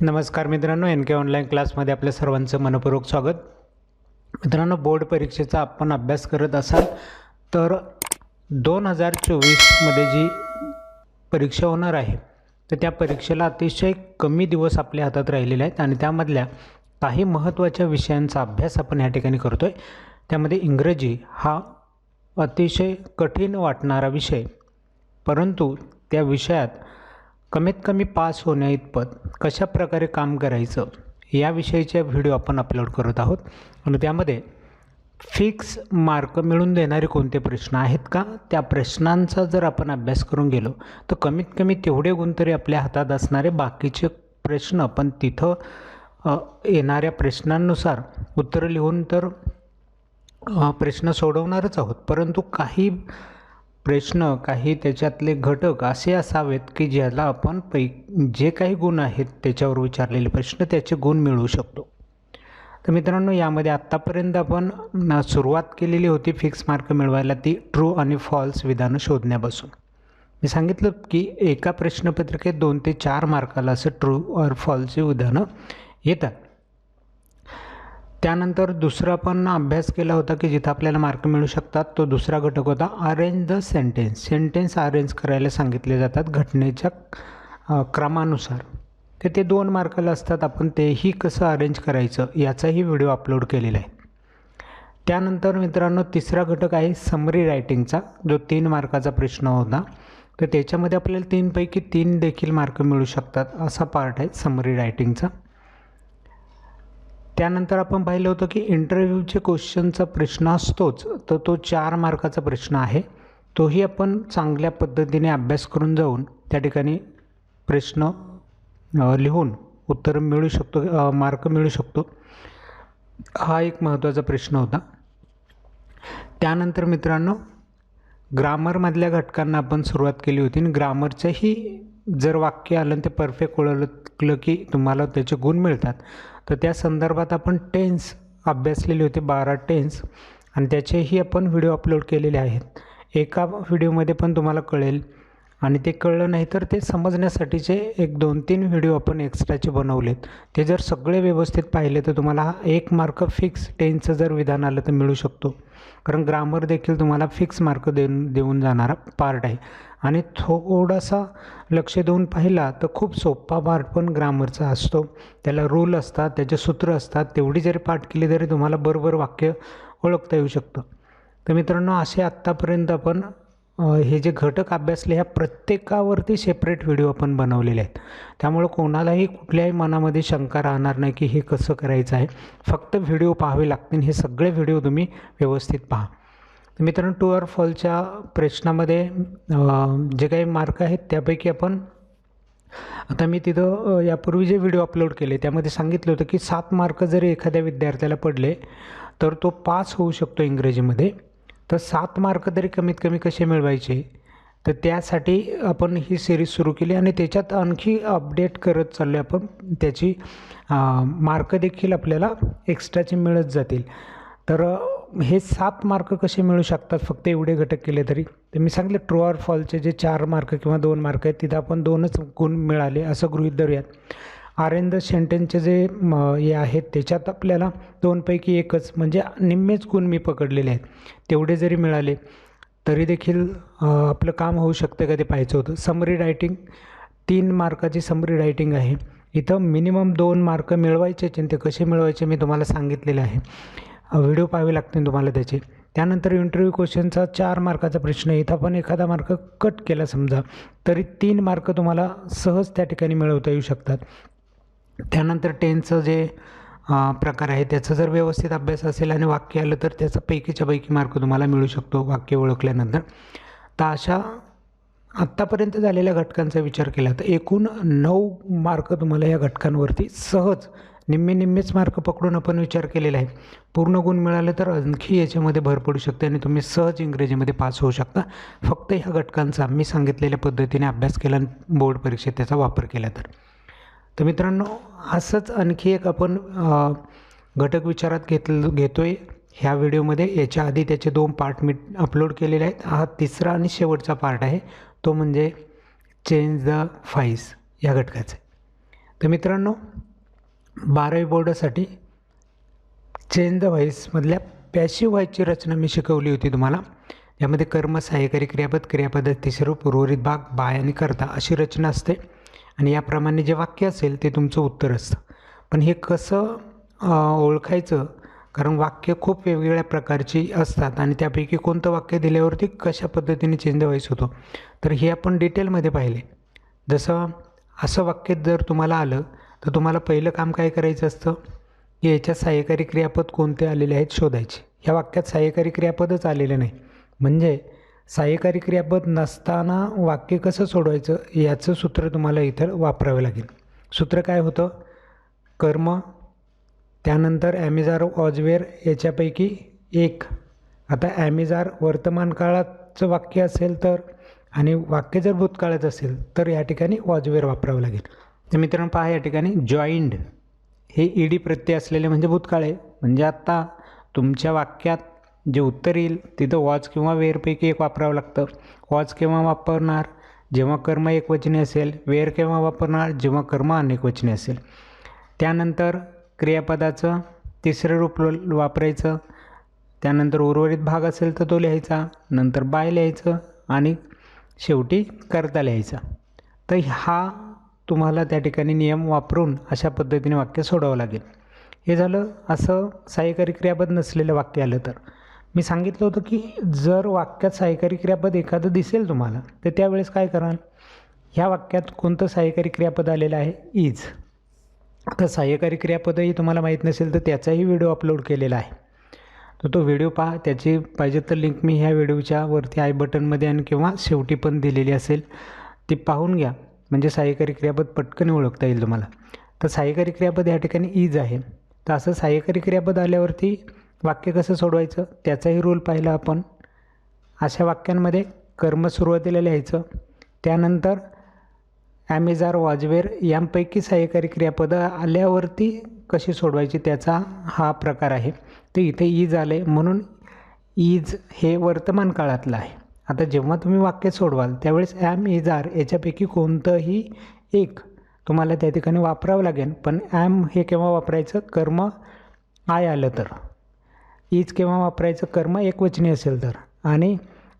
नमस्कार मित्रांनो एन के ऑनलाईन क्लासमध्ये आपल्या सर्वांचं मनपूर्वक स्वागत. मित्रांनो बोर्ड परीक्षेचा आपण अभ्यास करत असाल तर दोन हजार चोवीसमध्ये जी परीक्षा होणार आहे तर त्या परीक्षेला अतिशय कमी दिवस आपल्या हातात राहिलेले आहेत आणि त्यामधल्या काही महत्त्वाच्या विषयांचा अभ्यास आपण या ठिकाणी करतो आहे त्यामध्ये इंग्रजी हा अतिशय कठीण वाटणारा विषय परंतु त्या विषयात कमीत कमी पास होण्या इतपत कशा प्रकारे काम करायचं याविषयीचे व्हिडिओ आपण अपलोड करत आहोत. आणि त्यामध्ये फिक्स मार्क मिळून देणारे कोणते प्रश्न आहेत का? त्या प्रश्नांचा जर आपण अभ्यास करून गेलो तर कमीत कमी तेवढे गुण तरी आपल्या हातात असणारे बाकीचे प्रश्न आपण तिथं येणाऱ्या प्रश्नांनुसार उत्तरं लिहून तर प्रश्न सोडवणारच आहोत. परंतु काही प्रश्न काही त्याच्यातले घटक असे असावेत की ज्याला आपण पै जे काही गुण आहेत त्याच्यावर विचारलेले प्रश्न त्याचे गुण मिळवू शकतो. तर मित्रांनो यामध्ये आत्तापर्यंत आपण सुरुवात केलेली होती फिक्स मार्क मिळवायला ती ट्रू आणि फॉल्स विधानं शोधण्यापासून. मी सांगितलं की एका प्रश्नपत्रिकेत दोन ते चार मार्काला असं ट्रू और फॉल्सची विधानं येतात. त्यानंतर दुसरा पण अभ्यास केला होता की जिथं आपल्याला मार्क मिळू शकतात तो दुसरा घटक होता arrange the sentence sentence arrange करायला सांगितले जातात घटनेच्या क्रमानुसार. तर ते दोन मार्काला असतात आपण तेही कसं अरेंज करायचं याचाही व्हिडिओ अपलोड केलेला आहे. त्यानंतर मित्रांनो तिसरा घटक आहे समरी रायटिंगचा जो तीन मार्काचा प्रश्न होता. तर त्याच्यामध्ये आपल्याला तीनपैकी तीन देखील मार्क मिळू शकतात असा पार्ट आहे समरी रायटिंगचा त्यानंतर आपण पाहिलं होतं की इंटरव्ह्यूचे क्वेश्चनचा प्रश्न असतोच तर तो चार मार्काचा प्रश्न आहे. तोही आपण चांगल्या पद्धतीने अभ्यास करून जाऊन त्या ठिकाणी प्रश्न लिहून उत्तर मिळू शकतो मार्क मिळू शकतो. हा एक महत्त्वाचा प्रश्न होता. त्यानंतर मित्रांनो ग्रामरमधल्या घटकांना आपण सुरुवात केली होती. आणि ग्रामरचंही जर वाक्य आलं ते परफेक्ट ओळखलं की तुम्हाला त्याचे गुण मिळतात. तर त्या संदर्भात आपण टेन्स अभ्यासलेले होते बारा टेन्स आणि त्याचेही आपण व्हिडिओ अपलोड केलेले आहेत. एका व्हिडिओमध्ये पण तुम्हाला कळेल. आणि ते कळलं नाही तर ते समजण्यासाठीचे एक दोन तीन व्हिडिओ आपण एक्स्ट्राचे बनवलेत ते जर सगळे व्यवस्थित पाहिले तर तुम्हाला हा एक मार्क फिक्स टेनचं जर विधान आलं तर मिळू शकतो. कारण ग्रामर देखील तुम्हाला फिक्स मार्क देऊन देऊन जाणारा पार्ट आहे. आणि थोडासा लक्ष देऊन पाहिला तर खूप सोपा पार्ट पण ग्रामरचा असतो. त्याला रूल असतात त्याचे सूत्र असतात तेवढी जरी पाठ केली तरी तुम्हाला बरोबर वाक्य ओळखता येऊ शकतं. तर मित्रांनो असे आत्तापर्यंत आपण हे जे घटक अभ्यासले ह्या प्रत्येकावरती सेपरेट व्हिडिओ आपण बनवलेले आहेत. त्यामुळं कोणालाही कुठल्याही मनामध्ये शंका राहणार नाही की हे कसं करायचं आहे. फक्त व्हिडिओ पाहावे लागतील. हे सगळे व्हिडिओ तुम्ही व्यवस्थित पहा. तर मित्रांनो टू आर फॉलच्या प्रश्नामध्ये जे काही मार्क आहेत त्यापैकी आपण आता मी तिथं यापूर्वी जे व्हिडिओ अपलोड केले त्यामध्ये सांगितलं होतं की सात मार्क जरी एखाद्या विद्यार्थ्याला पडले तर तो पास होऊ शकतो इंग्रजीमध्ये. तर सात मार्क तरी कमीत कमी कसे मिळवायचे? तर त्यासाठी आपण ही सिरीज सुरू केली आणि त्याच्यात आणखी अपडेट करत चाललो आहे आपण. त्याची मार्क देखील आपल्याला एक्स्ट्राचे मिळत जातील. तर हे सात मार्क कसे मिळू शकतात? फक्त एवढे घटक केले तरी. तर मी सांगितलं ट्रू ऑर फॉलचे जे चार मार्क किंवा दोन मार्क आहेत तिथं आपण दोनच गुण मिळाले असं गृहीत धरूयात. आरेंद शेंटेनचे जे हे आहेत त्याच्यात आपल्याला दोनपैकी एकच म्हणजे निम्मेच गुण मी पकडलेले आहेत. तेवढे जरी मिळाले तरी देखील आपलं काम होऊ शकतं का ते पाहायचं होतं. समरी रायटिंग तीन मार्काची समरी रायटिंग आहे. इथं मिनिमम दोन मार्क मिळवायचे आणि ते कसे मिळवायचे मी तुम्हाला सांगितलेले आहे. व्हिडिओ पाहावे लागतील तुम्हाला त्याचे. त्यानंतर इंटरव्ह्यू क्वेश्चनचा चार मार्काचा प्रश्न आहे. इथं आपण एखादा मार्क कट केला समजा तरी तीन मार्क तुम्हाला सहज त्या ठिकाणी मिळवता येऊ शकतात. त्यानंतर टेनचं जे प्रकार आहे त्याचा जर व्यवस्थित अभ्यास असेल आणि वाक्य आलं तर त्याचा पैकीच्या पैकी मार्क तुम्हाला मिळू शकतो वाक्य ओळखल्यानंतर. तर अशा आत्तापर्यंत झालेल्या घटकांचा विचार केला तर एकूण नऊ मार्क तुम्हाला या घटकांवरती सहज निम्मे निम्मेच मार्क पकडून आपण विचार केलेला आहे. पूर्ण गुण मिळाले तर आणखी याच्यामध्ये भर पडू शकते आणि तुम्ही सहज इंग्रजीमध्ये पास होऊ शकता. फक्त ह्या घटकांचा मी सांगितलेल्या पद्धतीने अभ्यास केला आणि बोर्ड परीक्षेत त्याचा वापर केला तर. तर मित्रांनो असंच आणखी एक आपण घटक विचारात घेतलं घेतो आहे ह्या व्हिडिओमध्ये याच्या आधी त्याचे दोन पार्ट मी अपलोड केलेले आहेत. हा तिसरा आणि शेवटचा पार्ट आहे. तो म्हणजे चेंज द फाईस या घटकाचे. तर मित्रांनो बारावी बोर्डासाठी चेंज द व्हाईसमधल्या पॅशिव व्हॉईसची रचना मी शिकवली होती तुम्हाला. यामध्ये कर्म सहाय्यकारी क्रियापद क्रियापदाचे रूप उर्वरित भाग बाय आणि करता अशी रचना असते. आणि याप्रमाणे जे वाक्य असेल ते तुमचं उत्तर असतं. पण हे कसं ओळखायचं? कारण वाक्य खूप वेगवेगळ्या प्रकारची असतात आणि त्यापैकी कोणतं वाक्य दिल्यावरती कशा पद्धतीने चेंज व्हायचं होतो? तर हे आपण डिटेलमध्ये पाहिले. जसं असं वाक्य जर तुम्हाला आलं तर तुम्हाला पहिलं काम काय करायचं असतं? की याच्यात सहाय्यकारी क्रियापद कोणते आलेले आहेत शोधायचे. ह्या वाक्यात सहाय्यकारी क्रियापदच आलेलं नाही. म्हणजे सहाय्यकारी क्रियापद नसताना वाक्य कसं सोडवायचं याचं सूत्र तुम्हाला इथं वापरावं लागेल. सूत्र काय होतं? कर्म त्यानंतर ॲमेझार ऑजवेअर याच्यापैकी एक. आता ॲमेझार वर्तमान काळाचं वाक्य असेल तर आणि वाक्य जर भूतकाळाचं असेल तर या ठिकाणी वॉजवेअर वापरावं लागेल. तर मित्रांनो पहा या ठिकाणी जॉईंड हे ईडी प्रत्यय असलेले म्हणजे भूतकाळ आहे. म्हणजे आत्ता तुमच्या वाक्यात जे उत्तर येईल तिथं वॉज किंवा वेअरपैकी एक वापरावं लागतं. वॉज केव्हा वापरणार? जेव्हा कर्म एकवचनी असेल वेअर केव्हा वापरणार? जेव्हा कर्म अनेकवचनी असेल. त्यानंतर क्रियापदाचं तिसरं रूप ल- वापरायचं. त्यानंतर उर्वरित भाग असेल तर तो लिहायचा. नंतर बाय लिहायचं आणि शेवटी करता लिहायचा. तर हा तुम्हाला त्या ठिकाणी नियम वापरून अशा पद्धतीने वाक्य सोडावं लागेल. हे झालं असं सहाय्यकारी क्रियापद नसलेलं वाक्य आलं तर. मी सांगितलं होतं की जर वाक्यात सहाय्यकारी क्रियापद एखादं दिसेल तुम्हाला तर त्यावेळेस काय कराल? ह्या वाक्यात कोणतं सहाय्यकारी क्रियापद आलेलं आहे? इज आता सहाय्यकारी क्रियापदही तुम्हाला माहीत नसेल तर त्याचाही व्हिडिओ अपलोड केलेला आहे. तर तो व्हिडिओ पहा त्याची पाहिजे तर लिंक मी ह्या व्हिडिओच्या वरती आय बटनमध्ये आणि किंवा शेवटी पण दिलेली असेल ती पाहून घ्या. म्हणजे सहाय्यकारी क्रियापद पटकन ओळखता येईल तुम्हाला. तर सहाय्यकारी क्रियापद या ठिकाणी इज आहे. तर असं सहाय्यकारी क्रियापद आल्यावरती वाक्य कसं सोडवायचं? त्याचाही रूल पाहिला आपण. अशा वाक्यांमध्ये कर्म सुरुवातीला लिहायचं. त्यानंतर ॲमेझार वाजवेर यांपैकी सहाय्यकारी क्रियापदं आल्यावरती कशी सोडवायची त्याचा हा प्रकार आहे. तर इथे ईज आले म्हणून ईज हे वर्तमान काळातलं आहे. आता जेव्हा तुम्ही वाक्य सोडवाल त्यावेळेस ॲम इज आर याच्यापैकी कोणतंही एक तुम्हाला त्या ठिकाणी वापरावं लागेल. पण ॲम हे केव्हा वापरायचं? कर्म आय आलं तर. ईज केव्हा वापरायचं कर्म एकवचनी असेल तर. आणि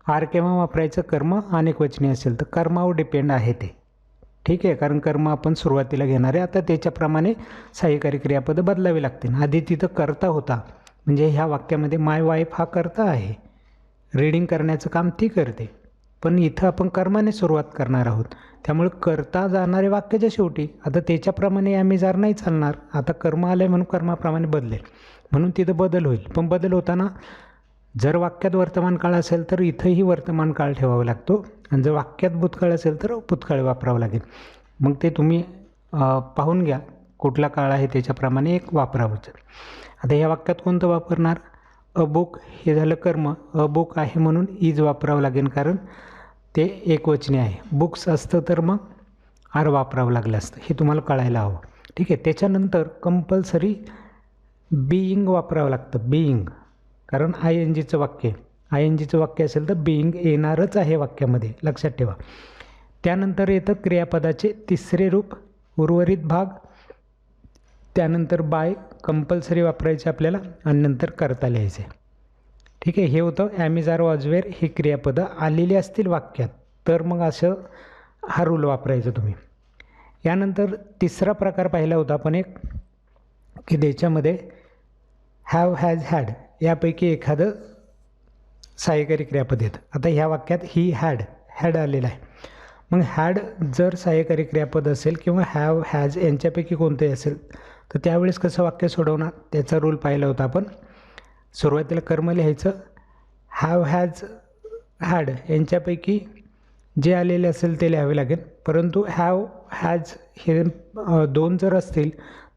आर केव्हा वापरायचं कर्म अनेकवचनी असेल तर. कर्मावर डिपेंड आहे ते. ठीक आहे? कारण कर्म आपण सुरुवातीला घेणार आहे. आता त्याच्याप्रमाणे सहाय्यकारी क्रियापदं बदलावी लागतील. आधी तिथं करता होता. म्हणजे ह्या वाक्यामध्ये माय वाईफ हा करता आहे. रीडिंग करण्याचं काम ती करते. पण इथं आपण कर्माने सुरुवात करणार आहोत. त्यामुळे करता जाणारे वाक्याच्या शेवटी. आता त्याच्याप्रमाणे आम्ही जार नाही चालणार. आता कर्म आलं आहे म्हणून कर्माप्रमाणे बदलेल. म्हणून तिथं बदल होईल. पण बदल होताना जर वाक्यात वर्तमान काळ असेल तर इथंही वर्तमान काळ ठेवावा लागतो. आणि जर वाक्यात भूतकाळ असेल तर भूतकाळ वापरावं लागेल. मग ते तुम्ही पाहून घ्या. कुठला काळ आहे त्याच्याप्रमाणे एक वापरावंच. आता या वाक्यात कोणतं वापरणार? अबुक हे झालं कर्म. अबुक आहे म्हणून इज वापरावं लागेल कारण ते एकवचनी आहे. बुक्स असतं तर मग आर वापरावं लागलं असतं. हे तुम्हाला कळायला हवं. ठीक आहे? त्याच्यानंतर कंपल्सरी बीइंग वापरावं लागतं बीइंग कारण आय एन जीचं वाक्य आय एन जीचं वाक्य असेल तर बीइंग येणारच आहे वाक्यामध्ये. लक्षात ठेवा. त्यानंतर येतं क्रियापदाचे तिसरे रूप उर्वरित भाग. त्यानंतर बाय कंपल्सरी वापरायचे आपल्याला आणि नंतर करता लिहायचे. ठीक आहे हे होतं ॲमेझार वॉजवेअर ही क्रियापदं आलेली असतील वाक्यात. तर मग असं हा रूल वापरायचा तुम्ही. यानंतर तिसरा प्रकार पाहिला होता आपण एक की त्याच्यामध्ये हॅव हॅज हॅड यापैकी एखादं सहाय्यकारी क्रियापद येतं. आता ह्या वाक्यात ही हॅड हॅड आलेलं आहे. मग हॅड जर सहाय्यकारी क्रियापद असेल किंवा हॅव हॅज यांच्यापैकी कोणतंही असेल तर त्यावेळेस कसं वाक्य सोडवणार? त्याचा रूल पाहिला होता आपण. सुरुवातीला कर्म लिहायचं. हॅव हॅज हॅड यांच्यापैकी जे आलेले असेल ते लिहावे लागेल. परंतु हॅव हॅज हे दोन जर असतील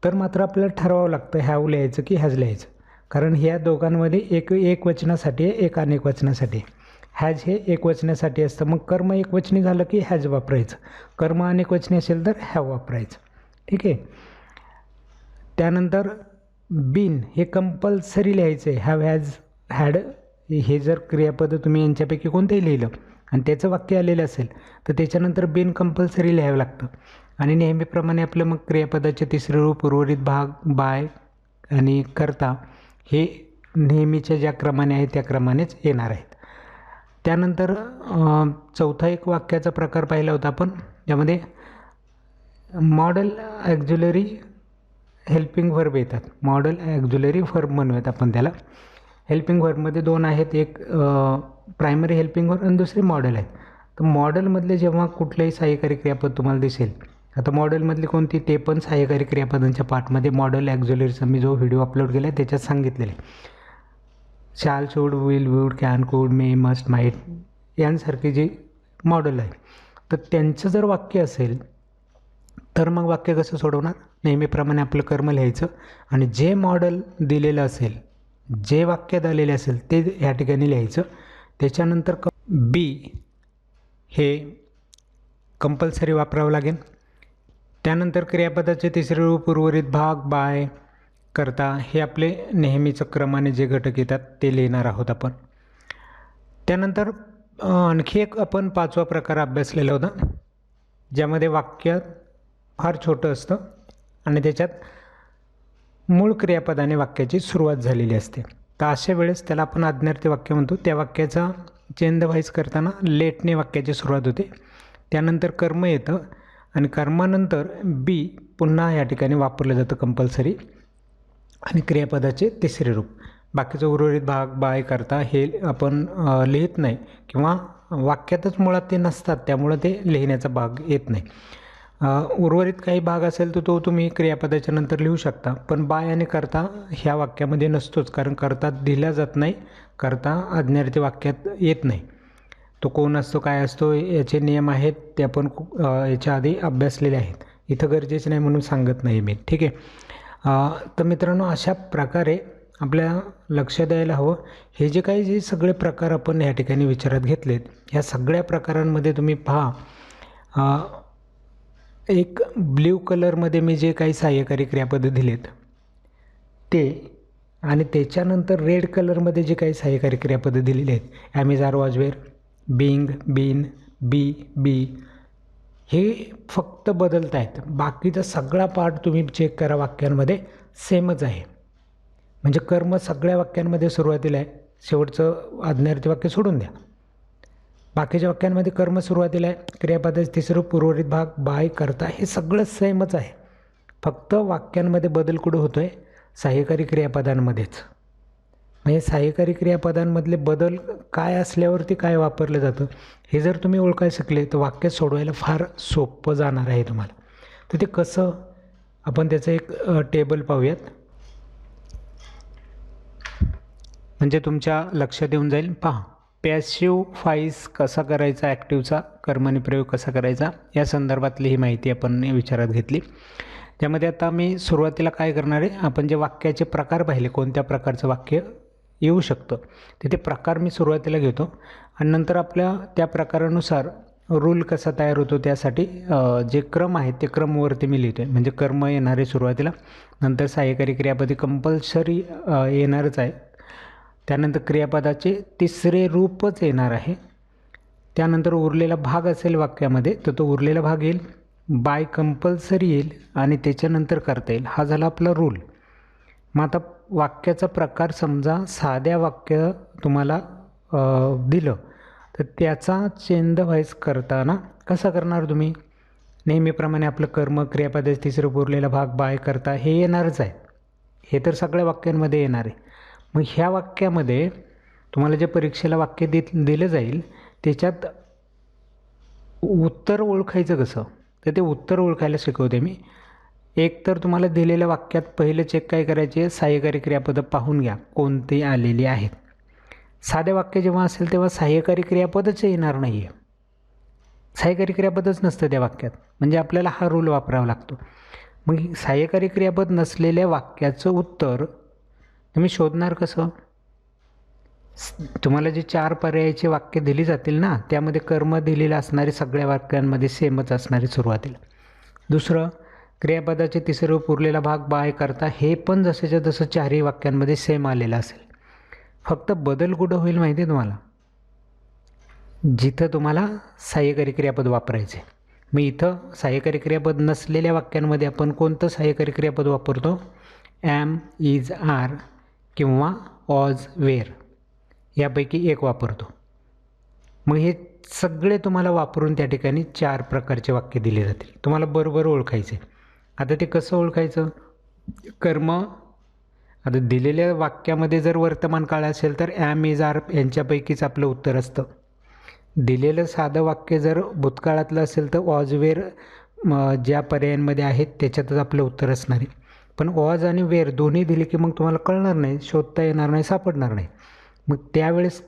तर मात्र आपल्याला ठरवावं लागतं. हॅव लिहायचं की हॅज लिहायचं. कारण ह्या दोघांमध्ये एक एक वचनासाठी आहे एक अनेक वचनासाठी आहे. हॅज हे एक वचनासाठी असतं. मग कर्म एक वचनी झालं की हॅज वापरायचं. कर्म अनेक वचनी असेल तर हॅव वापरायचं. ठीक आहे? त्यानंतर बीन हे कंपल्सरी लिहायचं आहे. हॅव हॅज हॅड हे जर क्रियापद तुम्ही यांच्यापैकी कोणतंही लिहिलं आणि त्याचं वाक्य आलेलं असेल तर त्याच्यानंतर बिन कंपल्सरी लिहावं लागतं. आणि नेहमीप्रमाणे आपलं मग क्रियापदाचे तिसरे रूप उर्वरित भाग बाय आणि करता हे नेहमीच्या ज्या क्रमाने आहे त्या क्रमानेच येणार आहेत. त्यानंतर चौथा एक वाक्याचा प्रकार पाहिला होता आपण ज्यामध्ये मॉडल ॲक्झुलरी हेल्पिंग व्हर्ब येतात. मॉडल ॲक्झुलरी व्हर्ब म्हणूयात आपण त्याला. हेल्पिंग व्हर्बमध्ये दोन आहेत एक प्रायमरी हेल्पिंग व्हर्ब आणि दुसरे मॉडेल आहे. तर मॉडेलमधले जेव्हा कुठलंही सहाय्यकारी क्रियापद तुम्हाला दिसेल आता मॉडेलमधली कोणती ते पण सहाय्यकारी क्रियापदांच्या पाठमध्ये मॉडेल ॲक्झुलरीचा मी जो व्हिडिओ अपलोड केला आहे त्याच्यात सांगितलेलं आहे. Shall should will would can could may must might यांसारखे जे मॉडेल आहे. तर त्यांचं जर वाक्य असेल तर मग वाक्य कसं सोडवणार? नेहमीप्रमाणे आपलं कर्म लिहायचं आणि जे मॉडेल दिलेलं असेल जे वाक्यात आलेले असेल ते ह्या ठिकाणी लिहायचं. त्याच्यानंतर क बी हे कंपल्सरी वापरावं लागेल. त्यानंतर क्रियापदाचे तिसरे रूप उर्वरित भाग बाय करता हे आपले नेहमीचं क्रमाने जे घटक येतात ते लिहिणार आहोत आपण. त्यानंतर आणखी एक आपण पाचवा प्रकार अभ्यासलेला होता ज्यामध्ये वाक्य फार छोटं असतं आणि त्याच्यात मूळ क्रियापदाने वाक्याची सुरुवात झालेली असते. तर अशा वेळेस त्याला आपण आज्ञार्थी वाक्य म्हणतो. त्या वाक्याचा चेंद व्हाईस करताना लेटने वाक्याची सुरुवात होते. त्यानंतर कर्म येतं. आणि कर्मानंतर बी पुन्हा या ठिकाणी वापरलं जातं कंपल्सरी आणि क्रियापदाचे तिसरे रूप. बाकीचं उर्वरित भाग बाय करता हे आपण लिहित नाही किंवा वाक्यातच मुळात ते नसतात त्यामुळं ते लिहिण्याचा भाग येत नाही. उर्वरित काही भाग असेल तर तो तुम्ही क्रियापदाच्या नंतर लिहू शकता पण बाय आणि करता ह्या वाक्यामध्ये नसतोच कारण करता दिला जात नाही करता आज्ञार्थी वाक्यात येत नाही. तो कोण असतो काय असतो याचे नियम आहेत ते आपण याच्या आधी अभ्यासलेले आहेत. इथं गरजेचं नाही म्हणून सांगत नाही मी. ठीक आहे? तर मित्रांनो अशा प्रकारे आपल्या लक्ष द्यायला हवं. हे जे काही जे सगळे प्रकार आपण या ठिकाणी विचारात घेतलेत ह्या सगळ्या प्रकारांमध्ये तुम्ही पहा. एक ब्ल्यू कलरमध्ये मी जे काही सहाय्यकारी क्रियापदं दिलेत ते आणि त्याच्यानंतर रेड कलरमध्ये जे काही सहाय्यकारी क्रियापद दिलेली आहेत ॲमेझार वॉजवेअर बिंग बीन बी बी. हे फक्त बदलत आहेत बाकीचा सगळा पार्ट तुम्ही चेक करा वाक्यांमध्ये सेमच आहे. म्हणजे कर्म सगळ्या वाक्यांमध्ये सुरुवातीला आहे. शेवटचं आज्ञार्थी वाक्य सोडून द्या. बाकीच्या वाक्यांमध्ये कर्म सुरुवातीला आहे. क्रियापदाचे तिसरं पूर्वरित भाग बाय करता हे सगळं सेमच आहे. फक्त वाक्यांमध्ये बदल कुठं होतो आहे सहाय्यकारी क्रियापदांमध्येच. म्हणजे सहाय्यकारी क्रियापदांमधले बदल काय असल्यावरती काय वापरलं जातं हे जर तुम्ही ओळखाय शिकले तर वाक्य सोडवायला फार सोपं जाणार आहे तुम्हाला. तर ते कसं आपण त्याचं एक टेबल पाहूयात. म्हणजे तुमच्या लक्षात येऊन जाईल. पहा पॅसिव फाईस कसा करायचा ॲक्टिवचा कर्मणी प्रयोग कसा करायचा या संदर्भातली ही माहिती आपण विचारात घेतली. त्यामध्ये आता मी सुरुवातीला काय करणार आहे आपण जे वाक्याचे प्रकार पाहिले कोणत्या प्रकारचं वाक्य येऊ शकतं. तिथे प्रकार मी सुरुवातीला घेतो आणि नंतर आपल्या त्या प्रकारानुसार रूल कसा तयार होतो त्यासाठी जे क्रम आहेत ते क्रमवरती मी लिहितो आहे म्हणजे कर्म येणारे सुरुवातीला नंतर सहाय्यकारी क्रियापदी कंपल्सरी येणारच आहे. त्यानंतर क्रियापदाचे तिसरे रूपच येणार आहे. त्यानंतर उरलेला भाग असेल वाक्यामध्ये तर तो उरलेला भाग येईल. बाय कंपल्सरी येईल आणि त्याच्यानंतर करता येईल. हा झाला आपला रूल मग आता वाक्याचा प्रकार समजा साध्या वाक्य तुम्हाला दिलं तर त्याचा चेंद व्हाईस करताना कसा करणार तुम्ही? नेहमीप्रमाणे आपलं कर्म क्रियापदाचे तिसरं पुरलेला भाग बाय करता हे येणारच आहे. हे तर सगळ्या वाक्यांमध्ये येणार आहे. मग ह्या वाक्यामध्ये तुम्हाला जे परीक्षेला वाक्य दि दिलं जाईल त्याच्यात उत्तर ओळखायचं कसं? तर ते उत्तर ओळखायला शिकवते मी. एक तर तुम्हाला दिलेल्या वाक्यात पहिलं चेक काय करायचे? सहाय्यकारी क्रियापदं पाहून घ्या. कोणती आलेली आहेत? साधे वाक्य जेव्हा असेल तेव्हा सहाय्यकारी क्रियापदच येणार नाही आहे सहाय्यकारी क्रियापदच नसतं त्या वाक्यात. म्हणजे आपल्याला हा रूल वापरावा लागतो. मग सहाय्यकारी क्रियापद नसलेल्या वाक्याचं उत्तर तुम्ही शोधणार कसं? तुम्हाला जे चार पर्यायाचे वाक्य दिली जातील ना त्यामध्ये कर्म दिलेलं असणारे सगळ्या वाक्यांमध्ये सेमच असणारे सुरुवातीला. दुसरं क्रियापदाचे तिसरं रूप उरलेला भाग बाय करता हे पण जसेच्या तसं चारही वाक्यांमध्ये सेम आलेलं असेल. फक्त बदल कुठं होईल माहिती आहे तुम्हाला? जिथं तुम्हाला सहाय्यकारी क्रियापद वापरायचे. मी इथं सहाय्यकारी क्रियापद नसलेल्या वाक्यांमध्ये आपण कोणतं सहाय्यकारी क्रियापद वापरतो? ॲम इज आर किंवा ऑज वेअर यापैकी एक वापरतो. मग हे सगळे तुम्हाला वापरून त्या ठिकाणी चार प्रकारचे वाक्य दिले जातील. तुम्हाला बरोबर ओळखायचे. आता ते कसं ओळखायचं? कर्म. आता दिलेल्या वाक्यामध्ये जर वर्तमान काळ असेल तर ॲम इज आर यांच्यापैकीच आपलं उत्तर असतं. दिलेलं साधं वाक्य जर भूतकाळातलं असेल तर वॉज वेर ज्या पर्यायांमध्ये आहेत त्याच्यातच आपलं उत्तर असणार आहे. पण वॉज आणि वेअर दोन्ही दिले की मग तुम्हाला कळणार नाही शोधता येणार नाही सापडणार नाही. मग त्यावेळेस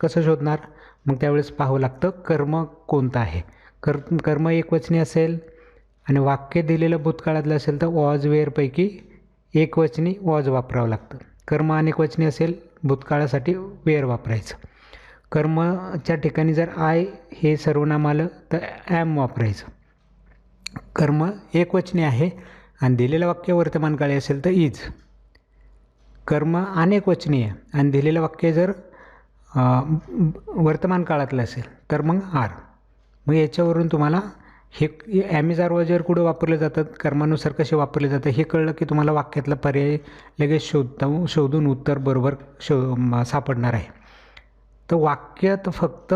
कसं शोधणार? मग त्यावेळेस पाहावं लागतं कर्म कोणतं आहे? कर कर्म एकवचनी असेल आणि वाक्य दिलेलं भूतकाळातलं असेल तर वॉज वेअरपैकी एकवचनी वॉज वापरावं लागतं. कर्म अनेकवचनी असेल भूतकाळासाठी वेअर वापरायचं. कर्मच्या ठिकाणी जर आय हे सर्वनाम आलं तर ॲम वापरायचं. कर्म एकवचनी आहे आणि दिलेलं वाक्य वर्तमानकाळी असेल तर इज कर्म अनेकवचनी आहे आणि दिलेलं वाक्य जर वर्तमान काळातलं असेल तर मग आर मग याच्यावरून तुम्हाला हे ॲमेज आर कुठं वापरले जातात कर्मानुसार कसे वापरले जातात हे कळलं की तुम्हाला वाक्यातला पर्याय लगेच शोधता शोधून उत्तर बरोबर शो सापडणार आहे. तर वाक्यात फक्त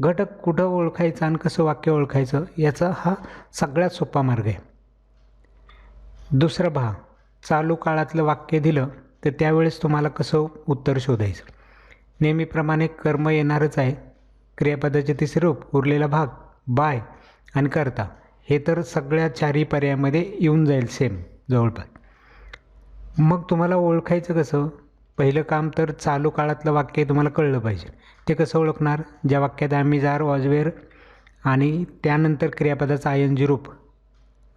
घटक कुठं ओळखायचं आणि कसं वाक्य ओळखायचं याचा हा सगळ्यात सोपा मार्ग आहे. दुसरा भाग चालू काळातलं वाक्य दिलं तर त्यावेळेस तुम्हाला कसं उत्तर शोधायचं? नेहमीप्रमाणे कर्म येणारच आहे. क्रियापदाचे तिसरे रूप उरलेला भाग बाय आणि करता. हे तर सगळ्या चारही पर्यायामध्ये येऊन जाईल सेम जवळपास. मग तुम्हाला ओळखायचं कसं? पहिलं काम तर चालू काळातलं वाक्य तुम्हाला कळलं पाहिजे. ते कसं ओळखणार? ज्या वाक्यात आम्ही जार वॉजवेअर आणि त्यानंतर क्रियापदाचं आय एन जी रूप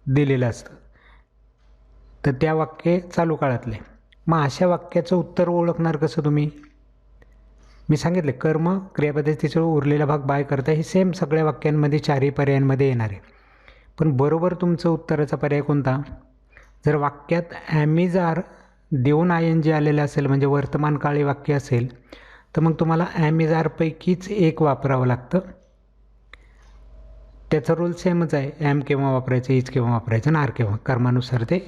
दिलेलं असतं तर त्या वाक्य चालू काळातले. मग अशा वाक्याचं उत्तर ओळखणार कसं तुम्ही? मी सांगितले कर्म क्रियापद्धतीचं उरलेला भाग बाय करता हे सेम सगळ्या वाक्यांमध्ये चारही पर्यायांमध्ये येणार आहे. पण बरोबर तुमचं उत्तराचा पर्याय कोणता? जर वाक्यात ॲमिज आर देऊन आय एन जे आलेलं असेल म्हणजे वर्तमान काळी वाक्य असेल तर मग तुम्हाला ॲमिज आरपैकीच एक वापरावं लागतं. त्याचा रूल सेमच आहे. ॲम केव्हा वापरायचं? इज केव्हा वापरायचं? आणि आर केव्हा? कर्मानुसार ते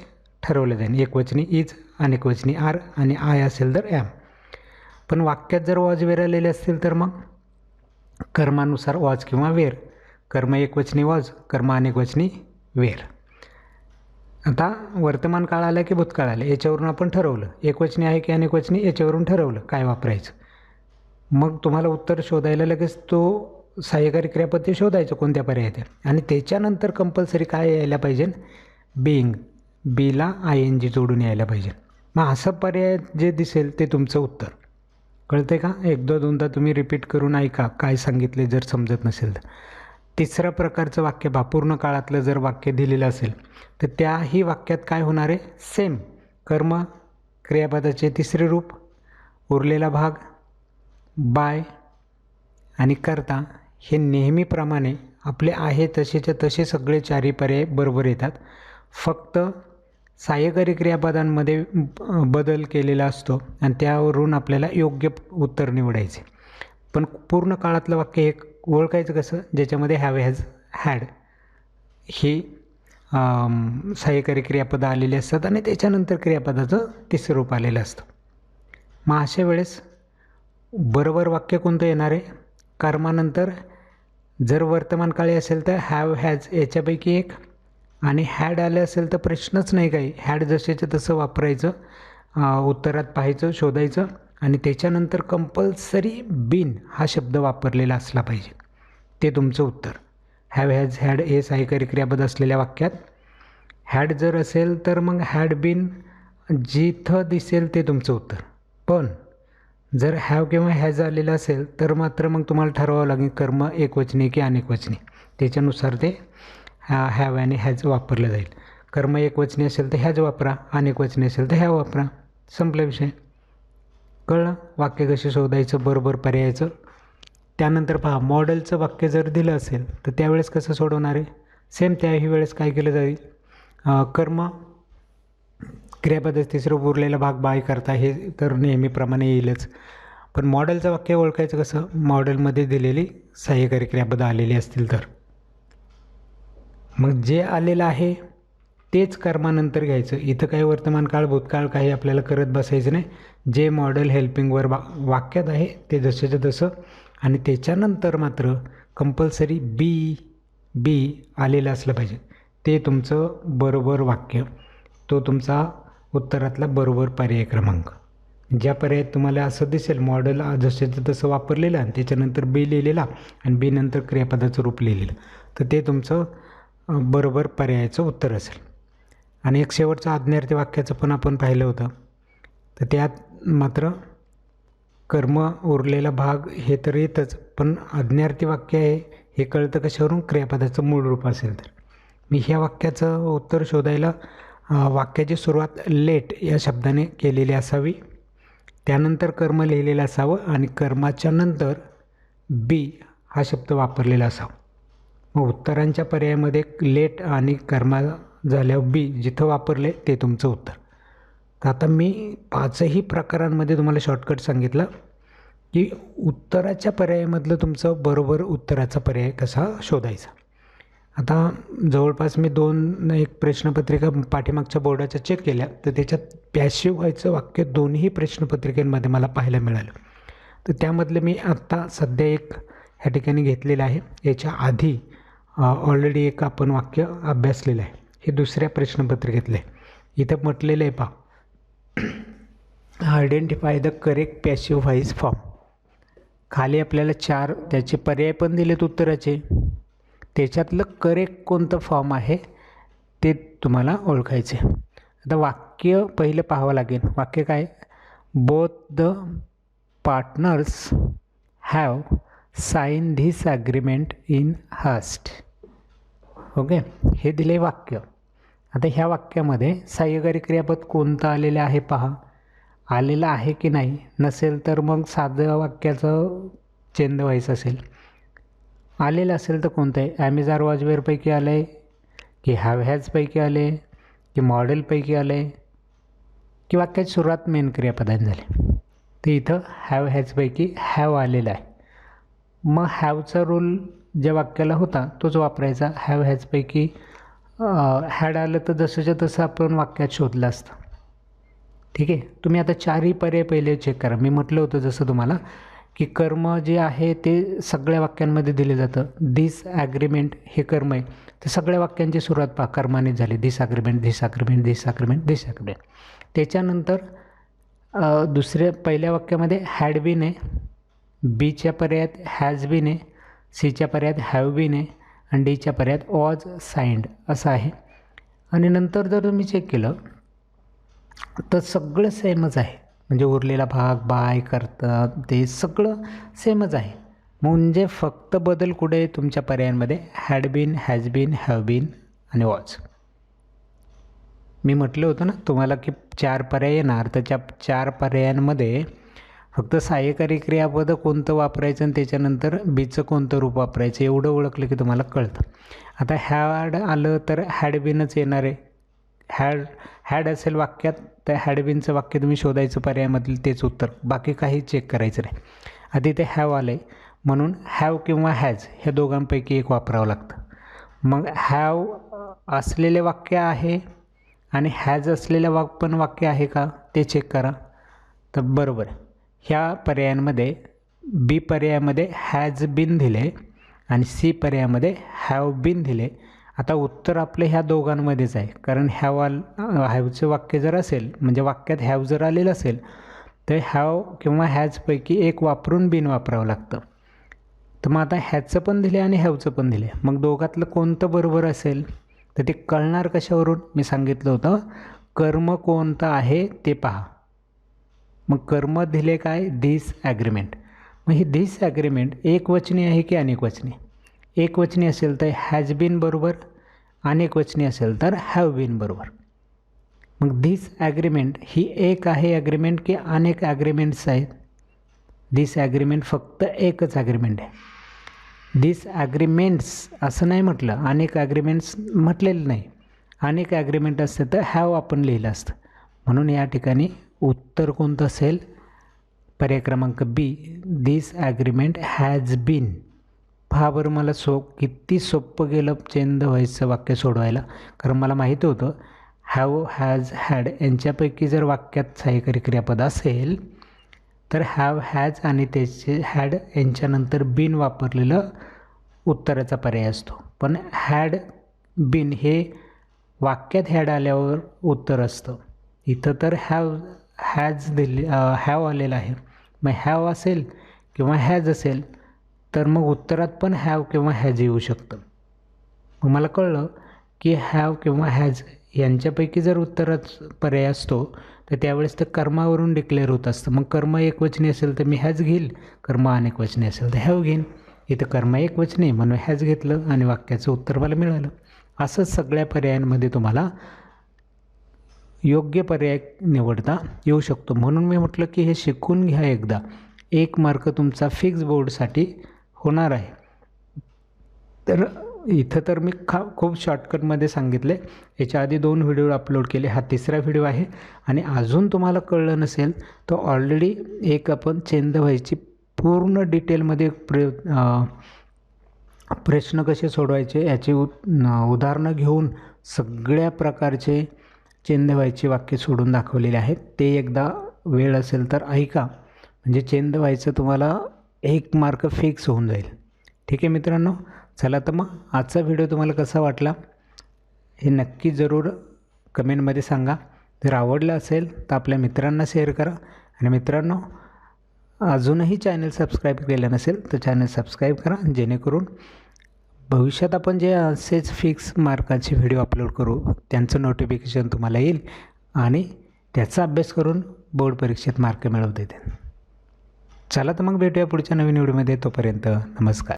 ठरवलं जाईल. एकवचनी इज अनेकवचनी आर आणि आय असेल तर ॲम पण वाक्यात जर वाज वेर आलेले असतील तर मग कर्मानुसार वाज किंवा वेर. कर्म एकवचनी वाज कर्म अनेकवचनी वेर. आता वर्तमान काळ आला की भूतकाळ आलं याच्यावरून आपण ठरवलं. एकवचनी आहे की अनेकवचनी याच्यावरून ठरवलं काय वापरायचं. मग तुम्हाला उत्तर शोधायला लगेच तो सहाय्यकारी क्रियापती शोधायचं कोणत्या पर्यायात आहे आणि त्याच्यानंतर कंपल्सरी काय यायला पाहिजे? बिंग बीला आय एन जी जोडून यायला पाहिजे. मग असं पर्याय जे दिसेल ते तुमचं उत्तर. कळते का? एकदा दोनदा तुम्ही रिपीट करून ऐका काय सांगितले जर समजत नसेल तर. तिसऱ्या प्रकारचं वाक्य बा पूर्ण काळातलं जर वाक्य दिलेलं असेल तर त्याही वाक्यात काय होणार आहे? सेम कर्म क्रियापदाचे तिसरे रूप उरलेला भाग बाय आणि करता हे नेहमीप्रमाणे आपले आहे तसेच्या तसे सगळे चारी पर्याय बरोबर येतात. फक्त सहाय्यकारी क्रियापदांमध्ये बदल केलेला असतो आणि त्यावरून आपल्याला योग्य उत्तर निवडायचे. पण पूर्ण काळातलं वाक्य एक ओळखायचं कसं? ज्याच्यामध्ये हॅव हॅज हॅड ही सहाय्यकारी क्रियापदं आलेली असतात आणि त्याच्यानंतर क्रियापदाचं तिसरं रूप आलेलं असतं. मग अशा वेळेस बरोबर वाक्य कोणतं येणार आहे? कर्मानंतर जर वर्तमान काळी असेल तर हॅव हॅज याच्यापैकी एक आणि हॅड आलं असेल तर प्रश्नच नाही काही. हॅड जसेचं तसं वापरायचं उत्तरात पाहायचं शोधायचं आणि त्याच्यानंतर कंपल्सरी बिन हा शब्द वापरलेला असला पाहिजे. ते तुमचं उत्तर. हॅव हॅज हॅड हे सहाय्यकारी क्रियापद असलेल्या वाक्यात हॅड जर असेल तर मग हॅड बिन जिथं दिसेल ते तुमचं उत्तर. पण जर हॅव किंवा हॅज आलेलं असेल तर मात्र मग तुम्हाला ठरवावं लागेल कर्म एकवचनी की अनेकवचनी. त्याच्यानुसार ते हॅव आणि हॅज वापरलं जाईल. कर्म एकवचनी असेल तर हॅज वापरा अनेकवचनी असेल तर ह्या वापरा. संपला विषय. कळलं? वाक्य कसे शोधायचं? बरोबर पर्यायचं. त्यानंतर पहा मॉडेलचं वाक्य जर दिलं असेल तर त्यावेळेस कसं सोडवणार आहे? सेम त्याही वेळेस काय केलं जाईल? कर्म क्रियापदाचं तिसरं उरलेला भाग बाय करता हे तर नेहमीप्रमाणे येईलच. पण मॉडेलचं वाक्य ओळखायचं कसं? मॉडेलमध्ये दिलेली सहाय्यकारी क्रियापदं आलेली असतील तर. मग जे आलेलं आहे तेच कर्मानंतर घ्यायचं. इथं काही वर्तमान काळ भूतकाळ काही आपल्याला करत बसायचं नाही. जे मॉडेल हेल्पिंगवर वा वाक्यात आहे ते जसेच्या तसं. आणि त्याच्यानंतर मात्र कंपल्सरी बी बी आलेलं असलं पाहिजे. ते तुमचं बरोबर वाक्य तो तुमचा उत्तरातला बरोबर पर्याय क्रमांक. ज्या पर्यायात तुम्हाला असं दिसेल मॉडेल जसेचं तसं वापरलेलं आणि त्याच्यानंतर बी लिहिलेला आणि बी नंतर क्रियापदाचं रूप लिहिलेलं तर ते तुमचं बरोबर पर्यायाचं उत्तर असेल. आणि एक शेवटचं आज्ञार्थी वाक्याचं पण आपण पाहिलं होतं. तर त्यात मात्र कर्म उरलेला भाग हे तर येतच पण आज्ञार्थी वाक्य आहे हे कळतं कशावरून क्रियापदाचं मूळ रूप असेल तर. मी ह्या वाक्याचं उत्तर शोधायला वाक्याची सुरुवात लेट या शब्दाने केलेली असावी. त्यानंतर कर्म लिहिलेलं असावं आणि कर्माच्या नंतर बी हा शब्द वापरलेला असावा. मग उत्तरांच्या पर्यायामध्ये लेट आणि कर्मा झाल्यावर बी जिथं वापरले ते तुमचं उत्तर. तर आता मी पाचही प्रकारांमध्ये तुम्हाला शॉर्टकट सांगितलं की उत्तराच्या पर्यायामधलं तुमचं बरोबर उत्तराचा पर्याय कसा शोधायचा. आता जवळपास मी दोन एक प्रश्नपत्रिका पाठीमागच्या बोर्डाच्या चेक केल्या तर त्याच्यात पॅशिव व्हायचं वाक्य दोन्ही प्रश्नपत्रिकेमध्ये मला पाहायला मिळालं. तर त्यामधलं मी आत्ता सध्या एक ह्या ठिकाणी घेतलेलं आहे याच्या आधी ऑलरेडी एक आपण वाक्य अभ्यासलेलं आहे. हे दुसऱ्या प्रश्नपत्रिकेतलं आहे. इथं म्हटलेलं आहे पहा. Identify the correct passive voice form खाली आपल्याला चार त्याचे पर्याय पण दिलेत उत्तराचे. त्याच्यातलं करेक्ट कोणतं फॉर्म आहे ते तुम्हाला ओळखायचे आता वाक्य पहिलं पाहावं लागेल. वाक्य काय? Both the partners have sign this agreement in haste okay हे दिले वाक्य. आता ह्या वाक्यामध्ये सहाय्यकारी क्रियापद कोणतं आलेलं आहे पहा. आलेलं आहे की नाही? नसेल तर मग साधं वाक्याचं चेंद व्हायचं असेल. आलेलं असेल तर कोणतं आहे? ॲमेझॉन वॉजवेअरपैकी आलं आहे की हॅव हॅजपैकी आले की मॉडेलपैकी आलं आहे की वाक्याची सुरुवात मेन क्रियापदाने झाली. तर इथं हॅव हॅजपैकी हॅव आलेलं आहे. मग हॅवचा रोल ज्या वाक्याला होता तोच वापरायचा. हॅव ह्याचपैकी हॅड आलं तर जसंच्या तसं आपण वाक्यात शोधलं असतं. ठीक आहे? तुम्ही आता चारही पर्याय पहिले चेक करा. मी म्हटलं होतं जसं तुम्हाला की कर्म जे आहे ते सगळ्या वाक्यांमध्ये दिले जातं. दिस ॲग्रीमेंट हे कर्म आहे. तर सगळ्या वाक्यांची सुरुवात पा कर्माने झाली. This agreement this agreement this agreement this agreement त्याच्यानंतर दुसऱ्या पहिल्या वाक्यामध्ये हॅड बीन आहे. बीच्या पर्यायात हॅज बीन आहे सीच्या पर्यायात हॅव बीन आहे आणि डीच्या पर्यायात ऑज साइंड असं आहे. आणि नंतर जर तुम्ही चेक केलं तर सगळं सेमच आहे. म्हणजे उरलेला भाग बाय करतात ते सगळं सेमच आहे. म्हणजे फक्त बदल कुठे तुमच्या पर्यायांमध्ये had been has been have been आणि वॉज मी म्हटलं होतं ना तुम्हाला की चार पर्याय येणार. तर त्या चार पर्यायांमध्ये फक्त सहाय्यकारी क्रियापद कोणतं वापरायचं आणि त्याच्यानंतर बीचं कोणतं रूप वापरायचं एवढं ओळखलं की तुम्हाला कळतं. आता हॅड आलं तर हॅड बीनच येणार आहे. हॅड हॅड असेल वाक्यात तर हॅडबिनचं वाक्य तुम्ही शोधायचं पर्यायामधील तेच उत्तर. बाकी काही चेक करायचं नाही. आधी ते हॅव आलं आहे म्हणून हॅव किंवा हॅज ह्या दोघांपैकी एक वापरावं लागतं. मग हॅव असलेले वाक्य आहे आणि हॅज असलेलं वाक पण वाक्य आहे का ते चेक करा. तर बरोबर आहे. ह्या पर्यायांमध्ये बी पर्यायामध्ये हॅज बिन दिले आणि सी पर्यायामध्ये हॅव बिन दिले. आता उत्तर आपलं ह्या दोघांमध्येच आहे. कारण हॅव आल हॅवचं वाक्य जर असेल म्हणजे वाक्यात हॅव जर आलेलं असेल तर हॅव किंवा हॅजपैकी एक वापरून बिन वापरावं लागतं. तर मग आता ह्याचं पण दिले आणि हॅवचं पण दिले. मग दोघातलं कोणतं बरोबर असेल तर ते कळणार कशावरून? मी सांगितलं होतं कर्म कोणतं आहे ते पहा. मग कर्म दिले काय? दिस ॲग्रीमेंट मग ही दिस ॲग्रीमेंट एकवचनी आहे की अनेकवचनी एकवचनी असेल तर हॅज बीन बरोबर अनेकवचनी असेल तर हॅव बीन बरोबर. मग धीस ॲग्रीमेंट ही एक आहे ॲग्रीमेंट की अनेक ॲग्रीमेंट्स आहेत? दिस ॲग्रीमेंट फक्त एकच ॲग्रीमेंट आहे. दिस ॲग्रीमेंट्स असं नाही म्हटलं अनेक ॲग्रीमेंट्स म्हटलेलं नाही. अनेक ॲग्रीमेंट असते तर हॅव आपण लिहिलं असतं. म्हणून या ठिकाणी उत्तर कोणतं असेल? पर्याय क्रमांक B this agreement has been पहा बरं मला सो किती सोपं गेलं चेंद व्हायचं वाक्य सोडवायला. कारण मला माहिती होतं हॅव हॅज हॅड यांच्यापैकी जर वाक्यात सहाय्यकारी क्रियापद असेल तर हॅव हॅज आणि त्याचे हॅड यांच्यानंतर बिन वापरलेलं उत्तराचा पर्याय असतो. पण हॅड बिन हे वाक्यात हॅड आल्यावर उत्तर असतं. इथं तर हॅव हॅज दिले हॅव आलेलं आहे. मग हॅव असेल किंवा हॅज असेल तर मग उत्तरात पण हॅव किंवा हॅज येऊ शकतं. मग मला कळलं की हॅव किंवा हॅज यांच्यापैकी जर उत्तरात पर्याय असतो तर त्यावेळेस तर कर्मावरून डिक्लेअर होत असतं. मग कर्म एकवचनी असेल तर मी हॅज घेईल. कर्म अनेक वचनी असेल तर हॅव घेईन. इथं कर्म एक वचनी म्हणून हॅज घेतलं आणि वाक्याचं उत्तर मला मिळालं. असंच सगळ्या पर्यायांमध्ये तुम्हाला योग्य पर्याय निवडता येऊ शकतो. म्हणून मी म्हटलं की हे शिकून घ्या एकदा. एक मार्क तुमचा फिक्स बोर्डसाठी होणार आहे. तर इथं तर मी खा खूप शॉर्टकटमध्ये सांगितले. याच्या आधी दोन व्हिडिओ अपलोड केले. हा तिसरा व्हिडिओ आहे. आणि अजून तुम्हाला कळलं नसेल तर ऑलरेडी एक आपण चेंद व्हायची पूर्ण डिटेलमध्ये प्र प्रश्न कसे सोडवायचे याची उ उदाहरणं घेऊन सगळ्या प्रकारचे चेंद वाक्य सोडून दाखवलेले आहेत. ते एकदा वेळ असेल तर ऐका. म्हणजे चेंद व्हायचं तुम्हाला एक मार्क फिक्स होऊन जाईल. ठीक आहे मित्रांनो? चला तर मग आजचा व्हिडिओ तुम्हाला कसा वाटला? हे नक्की जरूर कमेंटमध्ये सांगा. जर आवडलं असेल तर आपल्या मित्रांना शेअर करा. आणि मित्रांनो अजूनही चॅनल सबस्क्राईब केलं नसेल तर चॅनल सबस्क्राईब करा. जेणेकरून भविष्यात आपण जे असेच फिक्स मार्काचे व्हिडिओ अपलोड करू त्यांचं नोटिफिकेशन तुम्हाला येईल आणि त्याचा अभ्यास करून बोर्ड परीक्षेत मार्क मिळवता येतील चला तर मग भेटूया पुढच्या नवीन व्हिडिओमध्ये तोपर्यंत नमस्कार.